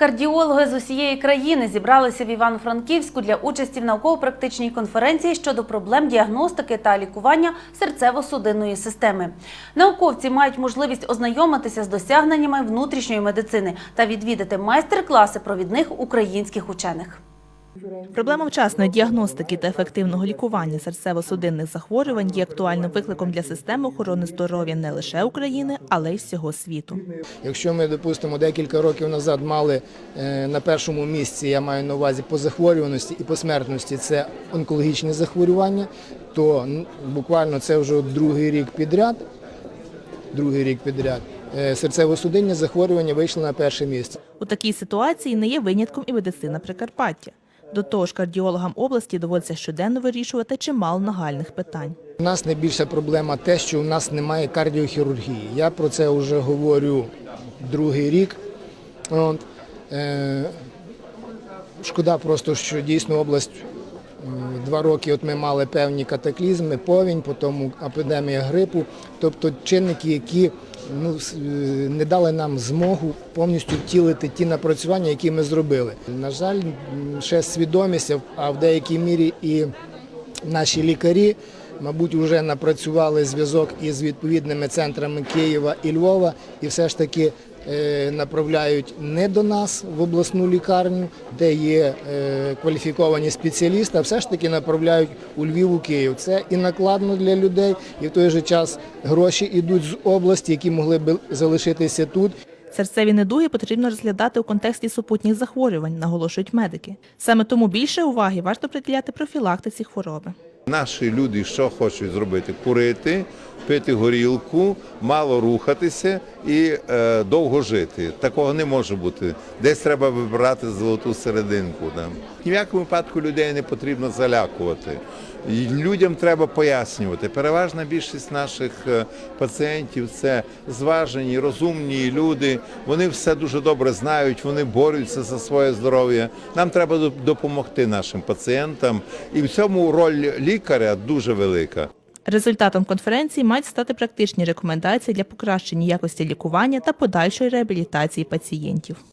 Кардіологи з усієї країни зібралися в Івано-Франківську для участі в науково-практичній конференції щодо проблем діагностики та лікування серцево-судинної системи. Науковці мають можливість ознайомитися з досягненнями внутрішньої медицини та відвідати майстер-класи провідних українських учених. Проблема вчасної діагностики та ефективного лікування серцево-судинних захворювань є актуальним викликом для системи охорони здоров'я не лише України, але й всього світу. Якщо ми, допустимо, декілька років назад мали е, на першому місці, я маю на увазі по захворюваності і по смертності, це онкологічні захворювання, то буквально це вже другий рік підряд, другий рік підряд, е, серцево-судинні захворювання вийшли на перше місце. У такій ситуації не є винятком і медицина Прикарпаття. До того ж, кардіологам області доводиться щоденно вирішувати чимало нагальних питань. У нас найбільша проблема те, що у нас немає кардіохірургії. Я про це вже говорю другий рік. От. Е, шкода просто, що дійсно область два роки от ми мали певні катаклізми, повінь, потім епідемія грипу, тобто чинники, які ну, е, не дали нам змогу повністю втілити ті напрацювання, які ми зробили. На жаль, ще свідомість, а в деякій мірі і наші лікарі, мабуть, вже напрацювали зв'язок із відповідними центрами Києва і Львова, і все ж таки направляють не до нас в обласну лікарню, де є е, кваліфіковані спеціалісти, а все ж таки направляють у Львів, у Київ. Це і накладно для людей, і в той же час гроші йдуть з області, які могли б залишитися тут. Серцеві недуги потрібно розглядати у контексті супутніх захворювань, наголошують медики. Саме тому більше уваги варто приділяти профілактиці хвороби. Наші люди що хочуть зробити? Курити, пити горілку, мало рухатися і е, довго жити. Такого не може бути. Десь треба вибирати золоту серединку. Да. Ні в якому випадку людей не потрібно залякувати. Людям треба пояснювати. Переважна більшість наших е, пацієнтів це зважені, розумні люди. Вони все дуже добре знають, вони борються за своє здоров'я. Нам треба допомогти нашим пацієнтам, і в цьому роль лікаря дуже велика. Результатом конференції мають стати практичні рекомендації для покращення якості лікування та подальшої реабілітації пацієнтів.